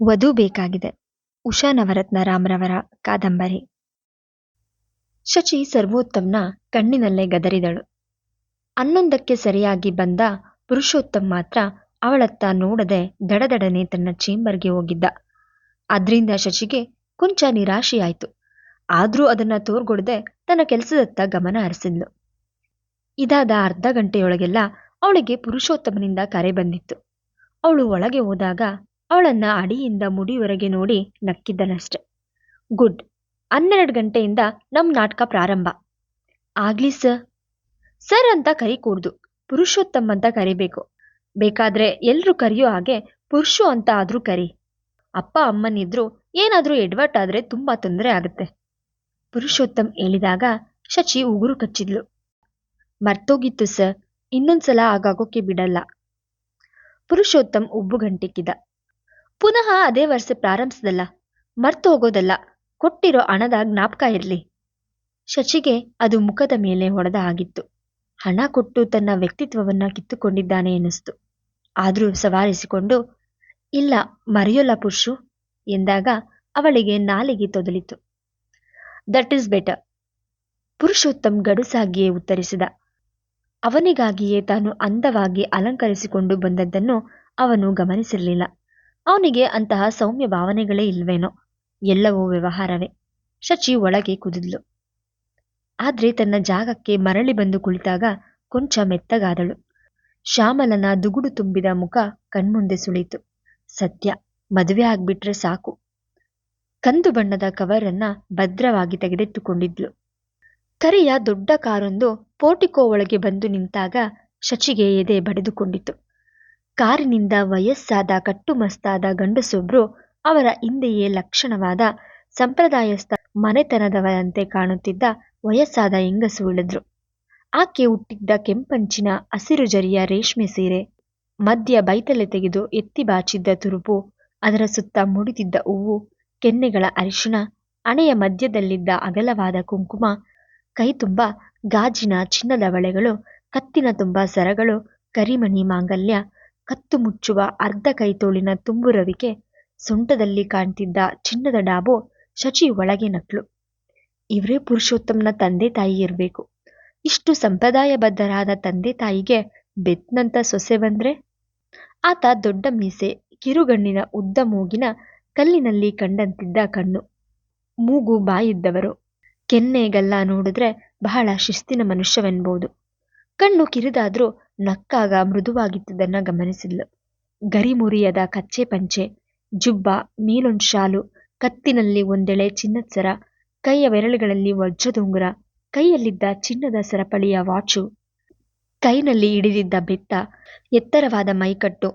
ವಧು ಬೇಕಾಗಿದೆ. ಉಷಾ ನವರತ್ನ ರಾಮ್ರವರ ಕಾದಂಬರಿ. ಶಚಿ ಸರ್ವೋತ್ತಮ್ನ ಕಣ್ಣಿನಲ್ಲೇ ಗದರಿದಳು. ಹನ್ನೊಂದಕ್ಕೆ ಸರಿಯಾಗಿ ಬಂದ ಪುರುಷೋತ್ತಮ್ ಮಾತ್ರ ಅವಳತ್ತ ನೋಡದೆ ದಡದಡನೆ ತನ್ನ ಚೇಂಬರ್ಗೆ ಹೋಗಿದ್ದ. ಅದ್ರಿಂದ ಶಚಿಗೆ ಕೊಂಚ ನಿರಾಶೆಯಾಯಿತು. ಆದ್ರೂ ಅದನ್ನ ತೋರ್ಗೊಡದೆ ತನ್ನ ಕೆಲಸದತ್ತ ಗಮನ ಹರಿಸಿದ್ಲು. ಇದಾದ ಅರ್ಧ ಗಂಟೆಯೊಳಗೆಲ್ಲ ಅವಳಿಗೆ ಪುರುಷೋತ್ತಮನಿಂದ ಕರೆ ಬಂದಿತ್ತು. ಅವಳು ಒಳಗೆ ಹೋದಾಗ ಅವಳನ್ನ ಅಡಿಯಿಂದ ಮುಡಿವರೆಗೆ ನೋಡಿ ನಕ್ಕಿದ್ದನಷ್ಟೆ. ಗುಡ್. ಹನ್ನೆರಡು ಗಂಟೆಯಿಂದ ನಮ್ ನಾಟಕ ಪ್ರಾರಂಭ. ಆಗ್ಲಿ, ಸರ್. ಸರ್ ಅಂತ ಕರಿಕೂಡ್ದು ಪುರುಷೋತ್ತಮ್ ಅಂತ ಕರಿಬೇಕು. ಬೇಕಾದ್ರೆ ಎಲ್ರು ಕರೆಯೋ ಹಾಗೆ ಪುರುಷು ಅಂತ ಆದ್ರೂ ಕರಿ. ಅಪ್ಪ ಅಮ್ಮನಿದ್ರು ಏನಾದ್ರೂ ಎಡ್ವರ್ಟ್ ಆದ್ರೆ ತುಂಬಾ ತೊಂದರೆ ಆಗುತ್ತೆ. ಪುರುಷೋತ್ತಮ್ ಹೇಳಿದಾಗ ಶಚಿ ಉಗುರು ಕಚ್ಚಿದ್ಲು. ಮರ್ತೋಗಿತ್ತು, ಸರ್. ಇನ್ನೊಂದ್ಸಲ ಆಗಾಗೋಕೆ ಬಿಡಲ್ಲ. ಪುರುಷೋತ್ತಮ್ ಉಬ್ಬುಗಂಟಿಕ್ಕಿದ ಪುನಃ ಅದೇ ವರ್ಷ ಪ್ರಾರಂಭಿಸದಲ್ಲ, ಮರ್ತು ಹೋಗೋದಲ್ಲ, ಕೊಟ್ಟಿರೋ ಹಣದ ಜ್ಞಾಪಕ ಇರಲಿ. ಶಚಿಗೆ ಅದು ಮುಖದ ಮೇಲೆ ಹೊಡೆದ ಆಗಿತ್ತು. ಹಣ ಕೊಟ್ಟು ತನ್ನ ವ್ಯಕ್ತಿತ್ವವನ್ನ ಕಿತ್ತುಕೊಂಡಿದ್ದಾನೆ ಎನಿಸ್ತು ಆದ್ರೂ ಸವಾರಿಸಿಕೊಂಡು ಇಲ್ಲ, ಮರೆಯೋಲ್ಲ ಪುರುಷು, ಎಂದಾಗ ಅವಳಿಗೆ ನಾಲಿಗೆ ತೊದಲಿತು. ದಟ್ ಈಸ್ ಬೆಟರ್ ಪುರುಷೋತ್ತಮ್ ಗಡುಸಾಗಿಯೇ ಉತ್ತರಿಸಿದ. ಅವನಿಗಾಗಿಯೇ ತಾನು ಅಂದವಾಗಿ ಅಲಂಕರಿಸಿಕೊಂಡು ಬಂದದ್ದನ್ನು ಅವನು ಗಮನಿಸಿರಲಿಲ್ಲ. ಅವನಿಗೆ ಅಂತಹ ಸೌಮ್ಯ ಭಾವನೆಗಳೇ ಇಲ್ವೇನೋ? ಎಲ್ಲವೂ ವ್ಯವಹಾರವೇ. ಶಚಿ ಒಳಗೆ ಕುದಿದ್ಲು. ಆದ್ರೆ ತನ್ನ ಜಾಗಕ್ಕೆ ಮರಳಿ ಬಂದು ಕುಳಿತಾಗ ಕೊಂಚ ಮೆತ್ತಗಾದಳು. ಶ್ಯಾಮಲನ ದುಗುಡು ತುಂಬಿದ ಮುಖ ಕಣ್ಮುಂದೆ ಸುಳಿತು ಸತ್ಯ, ಮದುವೆ ಆಗ್ಬಿಟ್ರೆ ಸಾಕು. ಕಂದು ಬಣ್ಣದ ಕವರನ್ನ ಭದ್ರವಾಗಿ ತೆಗೆದಿಟ್ಟುಕೊಂಡಿದ್ಲು. ಕರಿಯ ದೊಡ್ಡ ಕಾರೊಂದು ಪೋಟಿಕೋ ಒಳಗೆ ಬಂದು ನಿಂತಾಗ ಶಚಿಗೆ ಎದೆ ಬಡಿದುಕೊಂಡಿತು ಕಾರಿನಿಂದ ವಯಸ್ಸಾದ ಕಟ್ಟುಮಸ್ತಾದ ಗಂಡಸೊಬ್ರು ಅವರ ಹಿಂದೆಯೇ ಲಕ್ಷಣವಾದ ಸಂಪ್ರದಾಯಸ್ಥ ಮನೆತನದವರಂತೆ ಕಾಣುತ್ತಿದ್ದ ವಯಸ್ಸಾದ ಹೆಂಗಸು ಇಳಿದ್ರು ಆಕೆ ಹುಟ್ಟಿದ್ದ ಕೆಂಪಂಚಿನ ಹಸಿರು ಜರಿಯ ರೇಷ್ಮೆ ಸೀರೆ ಮಧ್ಯ ಬೈತಲೆ ತೆಗೆದು ಎತ್ತಿ ಬಾಚಿದ್ದ ತುರುಪು, ಅದರ ಸುತ್ತ ಮುಡಿದಿದ್ದ ಹೂವು, ಕೆನ್ನೆಗಳ ಅರಿಶಿಣ, ಹಣೆಯ ಮಧ್ಯದಲ್ಲಿದ್ದ ಅಗಲವಾದ ಕುಂಕುಮ ಕೈ ತುಂಬ ಗಾಜಿನ ಚಿನ್ನದ ಬಳೆಗಳು ಕತ್ತಿನ ತುಂಬ ಸರಗಳು, ಕರಿಮಣಿ ಮಾಂಗಲ್ಯ ಕತ್ತು ಮುಚ್ಚುವ ಅರ್ಧ ಕೈತೋಳಿನ ತುಂಬುರವಿಕೆ ಸೊಂಟದಲ್ಲಿ ಕಾಣ್ತಿದ್ದ ಚಿನ್ನದ ಡಾಬೋ ಶಚಿ ಒಳಗೆ ನಕ್ಳು ಇವರೇ ಪುರುಷೋತ್ತಮ್ನ ತಂದೆ ತಾಯಿ ಇರಬೇಕು. ಇಷ್ಟು ಸಂಪ್ರದಾಯಬದ್ಧರಾದ ತಂದೆ ತಾಯಿಗೆ ಬೆತ್ನಂತ ಸೊಸೆ ಬಂದ್ರೆ? ಆತ ದೊಡ್ಡ ಮೀಸೆ, ಕಿರುಗಣ್ಣಿನ ಉದ್ದ ಮೂಗಿನ ಕಲ್ಲಿನಲ್ಲಿ ಕಂಡಂತಿದ್ದ ಕಣ್ಣು. ಮೂಗು ಬಾಯಿದ್ದವರು. ಕೆನ್ನೆಗಲ್ಲ ನೋಡಿದ್ರೆ ಬಹಳ ಶಿಸ್ತಿನ ಮನುಷ್ಯವೆನ್ಬಹುದು ಕಣ್ಣು ಕಿರಿದಾದ್ರೂ ನಕ್ಕಾಗ ಮೃದುವಾಗಿದ್ದುದನ್ನ ಗಮನಿಸಿದ್ಲು. ಗರಿಮುರಿಯದ ಕಚ್ಚೆ ಪಂಚೆ, ಜುಬ್ಬ, ಮೇಲೊಂದ್ ಶಾಲು, ಕತ್ತಿನಲ್ಲಿ ಒಂದೆಳೆ ಚಿನ್ನದ ಸರ, ಕೈಯ ಬೆರಳುಗಳಲ್ಲಿ ವಜ್ರದುಂಗುರ, ಕೈಯಲ್ಲಿದ್ದ ಚಿನ್ನದ ಸರಪಳಿಯ ವಾಚು, ಕೈನಲ್ಲಿ ಹಿಡಿದಿದ್ದ ಬೆತ್ತ ಎತ್ತರವಾದ ಮೈಕಟ್ಟು,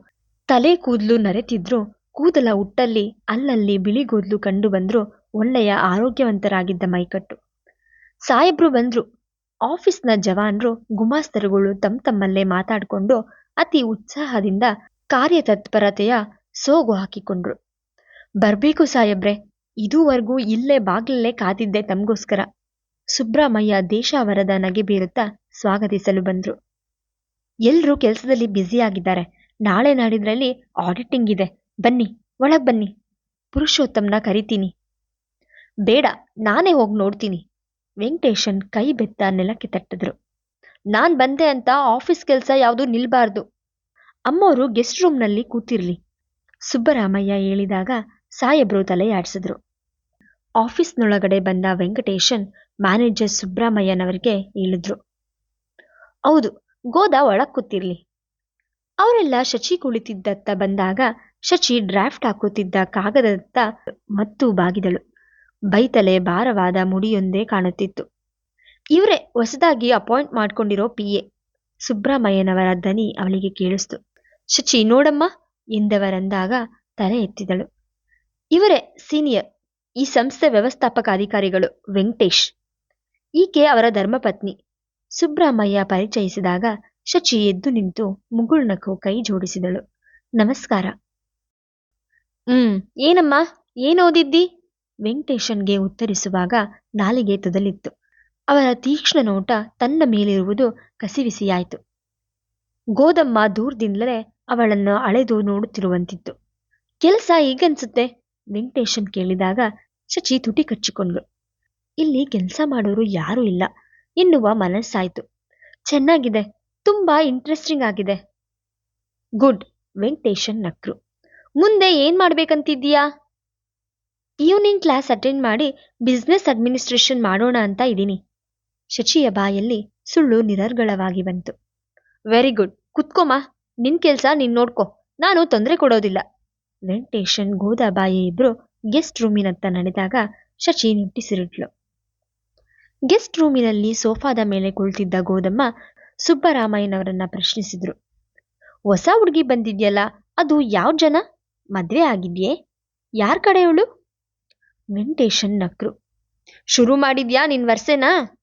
ತಲೆ ಕೂದಲು ನರೆತಿದ್ರು ಕೂದಲ ಹುಟ್ಟಲ್ಲಿ ಅಲ್ಲಲ್ಲಿ ಬಿಳಿಗೂದಲು ಕಂಡು ಬಂದ್ರು ಒಳ್ಳೆಯ ಆರೋಗ್ಯವಂತರಾಗಿದ್ದ ಮೈಕಟ್ಟು. ಸಾಹೇಬ್ರು ಬಂದ್ರು ಆಫೀಸ್ನ ಜವಾನ್ರು, ಗುಮಾಸ್ತರುಗಳು ತಮ್ಮ ತಮ್ಮಲ್ಲೇ ಮಾತಾಡ್ಕೊಂಡು ಅತಿ ಉತ್ಸಾಹದಿಂದ ಕಾರ್ಯತತ್ಪರತೆಯ ಸೋಗು ಹಾಕಿಕೊಂಡ್ರು. ಬರ್ಬೇಕು ಸಾಹೇಬ್ರೆ, ಇದುವರೆಗೂ ಇಲ್ಲೇ ಬಾಗ್ಲಲ್ಲೇ ಕಾದಿದ್ದೆ ತಮ್ಗೋಸ್ಕರ. ಸುಬ್ರಹ್ಮಯ್ಯ ದೇಶಾವರದ ನಗೆ ಬೀರುತ್ತಾ ಸ್ವಾಗತಿಸಲು ಬಂದ್ರು. ಎಲ್ರೂ ಕೆಲಸದಲ್ಲಿ ಬ್ಯುಸಿಯಾಗಿದ್ದಾರೆ ನಾಳೆ ನಾಡಿದ್ರಲ್ಲಿ ಆಡಿಟಿಂಗ್ ಇದೆ. ಬನ್ನಿ, ಒಳಗ್ ಬನ್ನಿ. ಪುರುಷೋತ್ತಮ್ನ ಕರಿತೀನಿ. ಬೇಡ, ನಾನೇ ಹೋಗಿ ನೋಡ್ತೀನಿ. ವೆಂಕಟೇಶನ್ ಕೈ ಬೆತ್ತ ನೆಲಕ್ಕೆ ತಟ್ಟಿದ್ರು. ನಾನ್ ಬಂದೆ ಅಂತ ಆಫೀಸ್ ಕೆಲಸ ಯಾವುದು ನಿಲ್ಬಾರ್ದು. ಅಮ್ಮೋರು ಗೆಸ್ಟ್ ರೂಮ್ನಲ್ಲಿ ಕೂತಿರ್ಲಿ. ಸುಬ್ಬರಾಮಯ್ಯ ಹೇಳಿದಾಗ ಸಾಹೇಬ್ರು ತಲೆಯಾಡಿಸಿದ್ರು ಆಫೀಸ್ನೊಳಗಡೆ ಬಂದ ವೆಂಕಟೇಶನ್ ಮ್ಯಾನೇಜರ್ ಸುಬ್ರಹ್ಮಯ್ಯನವರಿಗೆ ಹೇಳಿದ್ರು. ಹೌದು, ಗೋದ ಒಳಗ್ ಕೂತಿರ್ಲಿ. ಅವರೆಲ್ಲ ಶಚಿ ಕುಳಿತಿದ್ದತ್ತ ಬಂದಾಗ ಶಚಿ ಡ್ರಾಫ್ಟ್ ಹಾಕುತ್ತಿದ್ದ ಕಾಗದದತ್ತ ಮತ್ತು ಬಾಗಿದಳು. ಬೈತಲೆ ಭಾರವಾದ ಮುಡಿಯೊಂದೇ ಕಾಣುತ್ತಿತ್ತು. ಇವರೇ ಹೊಸದಾಗಿ ಅಪಾಯಿಂಟ್ ಮಾಡ್ಕೊಂಡಿರೋ ಪಿ ಎ. ಸುಬ್ರಹ್ಮಯ್ಯನವರ ದನಿ ಅವಳಿಗೆ ಕೇಳಿಸ್ತು. ಶಚಿ ನೋಡಮ್ಮ ಎಂದವರಂದಾಗ ತಲೆ ಎತ್ತಿದಳು. ಇವರೇ ಸೀನಿಯರ್, ಈ ಸಂಸ್ಥೆ ವ್ಯವಸ್ಥಾಪಕ ಅಧಿಕಾರಿಗಳು ವೆಂಕಟೇಶ್. ಈಕೆ ಅವರ ಧರ್ಮಪತ್ನಿ. ಸುಬ್ರಹ್ಮಯ್ಯ ಪರಿಚಯಿಸಿದಾಗ ಶಚಿ ಎದ್ದು ನಿಂತು ಮುಗುಳ್ನಕ್ಕು ಕೈ ಜೋಡಿಸಿದಳು. ನಮಸ್ಕಾರ. ಹ್ಮ್, ಏನಮ್ಮ, ಏನ್ ಓದಿದ್ದಿ? ವೆಂಕಟೇಶನ್ಗೆ ಉತ್ತರಿಸುವಾಗ ನಾಲಿಗೆ ತುದಲಿತ್ತು. ಅವರ ತೀಕ್ಷ್ಣ ನೋಟ ತನ್ನ ಮೇಲಿರುವುದು ಕಸಿವಿಸಿಯಾಯಿತು. ಗೋದಮ್ಮ ದೂರದಿಂದಲೇ ಅವಳನ್ನು ಅಳೆದು ನೋಡುತ್ತಿರುವಂತಿತ್ತು. ಕೆಲಸ ಹೇಗನ್ಸುತ್ತೆ? ವೆಂಕಟೇಶನ್ ಕೇಳಿದಾಗ ಶಚಿ ತುಟಿ ಕಚ್ಚಿಕೊಂಡ್ಳು. ಇಲ್ಲಿ ಕೆಲಸ ಮಾಡೋರು ಯಾರೂ ಇಲ್ಲ, ಎನ್ನುವ ಮನಸ್ಸಾಯ್ತು. ಚೆನ್ನಾಗಿದೆ, ತುಂಬಾ ಇಂಟ್ರೆಸ್ಟಿಂಗ್ ಆಗಿದೆ. ಗುಡ್, ವೆಂಕಟೇಶನ್ ನಕ್ರು. ಮುಂದೆ ಏನ್ ಮಾಡ್ಬೇಕಂತಿದ್ದೀಯಾ? ಈವ್ನಿಂಗ್ ಕ್ಲಾಸ್ ಅಟೆಂಡ್ ಮಾಡಿ ಬಿಸ್ನೆಸ್ ಅಡ್ಮಿನಿಸ್ಟ್ರೇಷನ್ ಮಾಡೋಣ ಅಂತ ಇದ್ದೀನಿ. ಶಚಿಯ ಬಾಯಲ್ಲಿ ಸುಳ್ಳು ನಿರರ್ಗಳವಾಗಿ ಬಂತು ವೆರಿ ಗುಡ್. ಕುತ್ಕೊಮ್ಮ. ನಿನ್ ಕೆಲ್ಸ ನಿನ್ ನೋಡ್ಕೊ. ನಾನು ತೊಂದರೆ ಕೊಡೋದಿಲ್ಲ. ವೆಂಕಟೇಶನ್ ಗೋದಾಬಾಯಿ ಇಬ್ರು ಗೆಸ್ಟ್ ರೂಮಿನತ್ತ ನಡೆದಾಗ ಶಚಿ ನಿಟ್ಟಿಸಿರಿಟ್ಲು ಗೆಸ್ಟ್ ರೂಮಿನಲ್ಲಿ ಸೋಫಾದ ಮೇಲೆ ಕುಳಿತಿದ್ದ ಗೋದಮ್ಮ ಸುಬ್ಬರಾಮಯ್ಯನವರನ್ನ ಪ್ರಶ್ನಿಸಿದ್ರು. ಹೊಸ ಹುಡುಗಿ ಬಂದಿದ್ಯಲ್ಲ, ಅದು ಯಾವ ಜನ? ಮದ್ವೆ ಆಗಿದ್ಯೇ? ಯಾರ್ ಕಡೆಯವಳು ವೆಂಕಟೇಶನ್ ನಕ್ರು. ಶುರು ಮಾಡಿದ್ಯಾ ನಿನ್ ವರ್ಸೆನಾ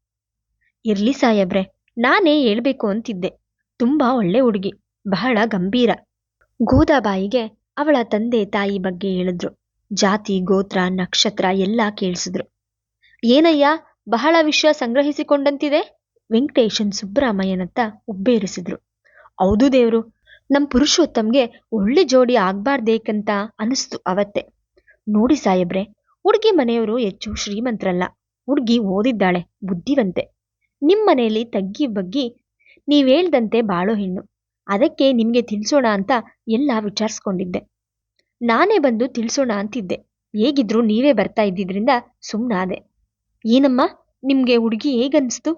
ಇರ್ಲಿ ಸಾಯಬ್ರೆ ನಾನೇ ಹೇಳ್ಬೇಕು ಅಂತಿದ್ದೆ. ತುಂಬಾ ಒಳ್ಳೆ ಹುಡುಗಿ, ಬಹಳ ಗಂಭೀರ. ಗೋದಾಬಾಯಿಗೆ ಅವಳ ತಂದೆ ತಾಯಿ ಬಗ್ಗೆ ಹೇಳಿದ್ರು. ಜಾತಿ, ಗೋತ್ರ, ನಕ್ಷತ್ರ ಎಲ್ಲ ಕೇಳಿಸಿದ್ರು. ಏನಯ್ಯ, ಬಹಳ ವಿಷಯ ಸಂಗ್ರಹಿಸಿಕೊಂಡಂತಿದೆ? ವೆಂಕಟೇಶನ್ ಸುಬ್ರಾಮಯ್ಯನತ್ತ ಉಬ್ಬೇರಿಸಿದ್ರು. ಹೌದು ದೇವ್ರು, ನಮ್ ಪುರುಷೋತ್ತಮ್ಗೆ ಒಳ್ಳೆ ಜೋಡಿ ಆಗ್ಬಾರ್ದೇಕಂತ ಅನಿಸ್ತು ಅವತ್ತೆ. ನೋಡಿ ಸಾಯಬ್ರೆ ಹುಡುಗಿ ಮನೆಯವರು ಹೆಚ್ಚು ಶ್ರೀಮಂತರಲ್ಲ. ಹುಡುಗಿ ಓದಿದ್ದಾಳೆ, ಬುದ್ಧಿವಂತೆ. ನಿಮ್ ಮನೆಯಲ್ಲಿ ತಗ್ಗಿ ಬಗ್ಗಿ ನೀವ್ ಹೇಳ್ದಂತೆ ಬಾಳೋ ಹೆಣ್ಣು. ಅದಕ್ಕೆ ನಿಮಗೆ ತಿಳಿಸೋಣ ಅಂತ ಎಲ್ಲ ವಿಚಾರಿಸ್ಕೊಂಡಿದ್ದೆ. ನಾನೇ ಬಂದು ತಿಳಿಸೋಣ ಅಂತಿದ್ದೆ. ಹೇಗಿದ್ರೂ ನೀವೇ ಬರ್ತಾ ಇದ್ದಿದ್ರಿಂದ ಸುಮ್ಮನಾದೆ ಏನಮ್ಮ, ನಿಮ್ಗೆ ಹುಡುಗಿ ಹೇಗನ್ನಿಸ್ತು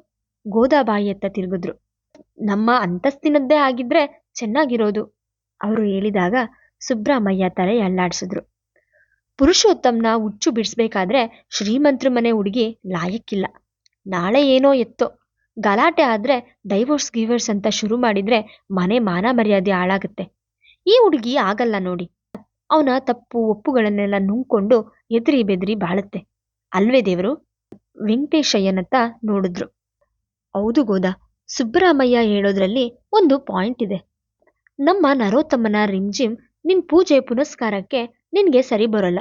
ಗೋದಾಬಾಯಿ ಹತ್ತ ತಿರುಗಿದ್ರು. ನಮ್ಮ ಅಂತಸ್ತಿನದ್ದೇ ಆಗಿದ್ರೆ ಚೆನ್ನಾಗಿರೋದು. ಅವರು ಹೇಳಿದಾಗ ಸುಬ್ರಾಮಯ್ಯ ತಲೆ ಅಲ್ಲಾಡ್ಸಿದ್ರು. ಪುರುಷೋತ್ತಮ್ನ ಹುಚ್ಚು ಬಿಡಿಸ್ಬೇಕಾದ್ರೆ ಶ್ರೀಮಂತ್ರ ಮನೆ ಹುಡುಗಿ ಲಾಯಕ್ಕಿಲ್ಲ. ನಾಳೆ ಏನೋ ಎತ್ತೋ. ಗಲಾಟೆ ಆದ್ರೆ ಡೈವೋರ್ಸ್ ಗಿವರ್ಸ್ ಅಂತ ಶುರು ಮಾಡಿದ್ರೆ ಮನೆ ಮಾನ ಮರ್ಯಾದೆ ಹಾಳಾಗುತ್ತೆ. ಈ ಹುಡುಗಿ ಆಗಲ್ಲ ನೋಡಿ. ಅವನ ತಪ್ಪು ಒಪ್ಪುಗಳನ್ನೆಲ್ಲ ನುಂಗ್ಕೊಂಡು ಎದುರಿ ಬೆದರಿ ಬಾಳುತ್ತೆ. ಅಲ್ವೇ ದೇವರು? ವೆಂಕಟೇಶಯ್ಯನತ್ತ ನೋಡಿದ್ರು. ಹೌದು ಗೋದ ಸುಬ್ಬರಾಮಯ್ಯ ಹೇಳೋದ್ರಲ್ಲಿ ಒಂದು ಪಾಯಿಂಟ್ ಇದೆ. ನಮ್ಮ ನರೋತ್ತಮ್ಮನ ರಿಂಜಿಮ್ ನಿನ್ ಪೂಜೆ ಪುನಸ್ಕಾರಕ್ಕೆ ನಿನ್ಗೆ ಸರಿ ಬರೋಲ್ಲ.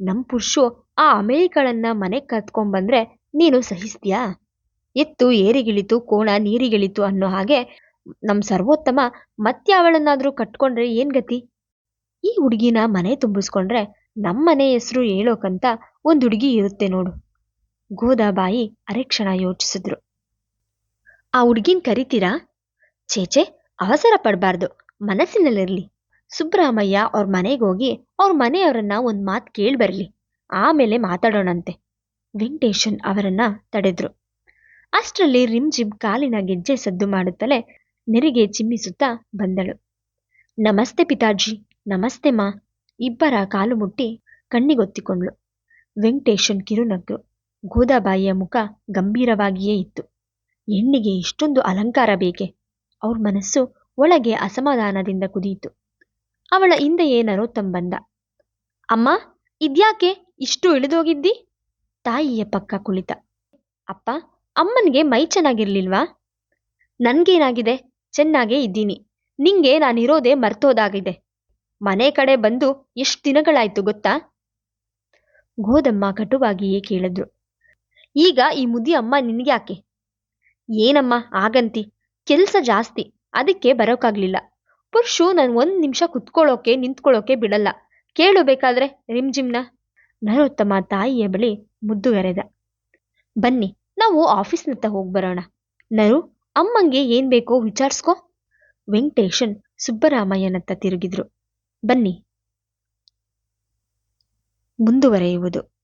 ನಮ್ಮ ಪುರುಷು ಆ ಅಮೇರಿಕಳನ್ನ ಮನೆಗ್ ಕರ್ಕೊಂಡ್ಬಂದ್ರೆ ನೀನು ಸಹಿಸ್ತೀಯಾ? ಎತ್ತು ಏರಿಗಿಳಿತು, ಕೋಣ ನೀರಿಗಿಳಿತು ಅನ್ನೋ ಹಾಗೆ ನಮ್ಮ ಸರ್ವೋತ್ತಮ ಮತ್ಯಾವಳನ್ನಾದ್ರೂ ಕಟ್ಕೊಂಡ್ರೆ ಏನು ಗತಿ? ಈ ಹುಡುಗಿನ ಮನೆ ತುಂಬಿಸ್ಕೊಂಡ್ರೆ ನಮ್ಮನೆ ಹೆಸರು ಹೇಳೋಕಂತ ಒಂದು ಹುಡುಗಿ ಇರುತ್ತೆ ನೋಡು. ಗೋದಾಬಾಯಿ ಅರೆಕ್ಷಣ ಯೋಚಿಸಿದ್ರು. ಆ ಹುಡುಗಿನ ಕರಿತೀರಾ? ಚೇಚೆ ಅವಸರ ಪಡಬಾರ್ದು. ಮನಸ್ಸಿನಲ್ಲಿರ್ಲಿ. ಸುಬ್ರಹ್ಮಯ್ಯ ಅವ್ರ ಮನೆಗೋಗಿ ಅವ್ರ ಮನೆಯವರನ್ನ ಒಂದ್ ಕೇಳಿ ಬರಲಿ. ಆಮೇಲೆ ಮಾತಾಡೋಣಂತೆ. ವೆಂಕಟೇಶನ್ ಅವರನ್ನ ತಡೆದ್ರು. ಅಷ್ಟರಲ್ಲಿ ರಿಮ್ಜಿಮ್ ಕಾಲಿನ ಗೆಜ್ಜೆ ಸದ್ದು ಮಾಡುತ್ತಲೇ ನೆರಿಗೆ ಚಿಮ್ಮಿಸುತ್ತಾ ಬಂದಳು. ನಮಸ್ತೆ ಪಿತಾಜಿ, ನಮಸ್ತೆ ಮಾ. ಇಬ್ಬರ ಕಾಲು ಮುಟ್ಟಿ ಕಣ್ಣಿಗೊತ್ತಿಕೊಂಡ್ಳು. ವೆಂಕಟೇಶನ್ ಕಿರುನಗ್ರು ಗೋದಾಬಾಯಿಯ ಮುಖ ಗಂಭೀರವಾಗಿಯೇ ಇತ್ತು. ಹೆಣ್ಣಿಗೆ ಇಷ್ಟೊಂದು ಅಲಂಕಾರ ಬೇಕೆ? ಅವ್ರ ಮನಸ್ಸು ಒಳಗೆ ಅಸಮಾಧಾನದಿಂದ ಕುದಿಯಿತು ಅವಳ ಹಿಂದೆ ನರೋತ್ತಮ್ ತಂಬಂದ. ಅಮ್ಮ, ಇದ್ಯಾಕೆ ಇಷ್ಟು ಇಳಿದೋಗಿದ್ದಿ? ತಾಯಿಯ ಪಕ್ಕ ಕುಳಿತ. ಅಪ್ಪ, ಅಮ್ಮನಿಗೆ ಮೈ ಚೆನ್ನಾಗಿರ್ಲಿಲ್ವಾ? ನನ್ಗೇನಾಗಿದೆ? ಚೆನ್ನಾಗೇ ಇದ್ದೀನಿ. ನಿಂಗೆ ನಾನಿರೋದೆ ಮರ್ತೋದಾಗಿದೆ. ಮನೆ ಕಡೆ ಬಂದು ಎಷ್ಟು ದಿನಗಳಾಯ್ತು ಗೊತ್ತಾ? ಗೋದಮ್ಮ ಕಟುವಾಗಿಯೇ ಕೇಳಿದ್ರು. ಈಗ ಈ ಮುದಿ ಅಮ್ಮ ನಿನ್ಗ್ಯಾಕೆ? ಏನಮ್ಮ, ಆಗಂತಿ. ಕೆಲ್ಸ ಜಾಸ್ತಿ. ಅದಕ್ಕೆ ಬರೋಕ್ಕಾಗ್ಲಿಲ್ಲ ಪುರುಷು ನಾನು ಒಂದ್ ನಿಮಿಷ ಕುತ್ಕೊಳ್ಳೋಕೆ, ನಿಂತ್ಕೊಳ್ಳೋಕೆ ಬಿಡಲ್ಲ. ಕೇಳು ಬೇಕಾದ್ರೆ, ರಿಮ್ಜಿಮ್ನ. ನರೋತ್ತಮ ತಾಯಿಯ ಬಳಿ ಮುದ್ದುಗರೆದ. ಬನ್ನಿ, ನಾವು ಆಫೀಸ್ನತ್ತ ಹೋಗ್ಬರೋಣ ನರು, ಅಮ್ಮಂಗೆ ಏನ್ ಬೇಕೋ ವಿಚಾರಿಸ್ಕೋ. ವೆಂಕಟೇಶನ್ ಸುಬ್ಬರಾಮಯ್ಯನತ್ತ ತಿರುಗಿದ್ರು. ಬನ್ನಿ. ಮುಂದುವರೆಯುವುದು.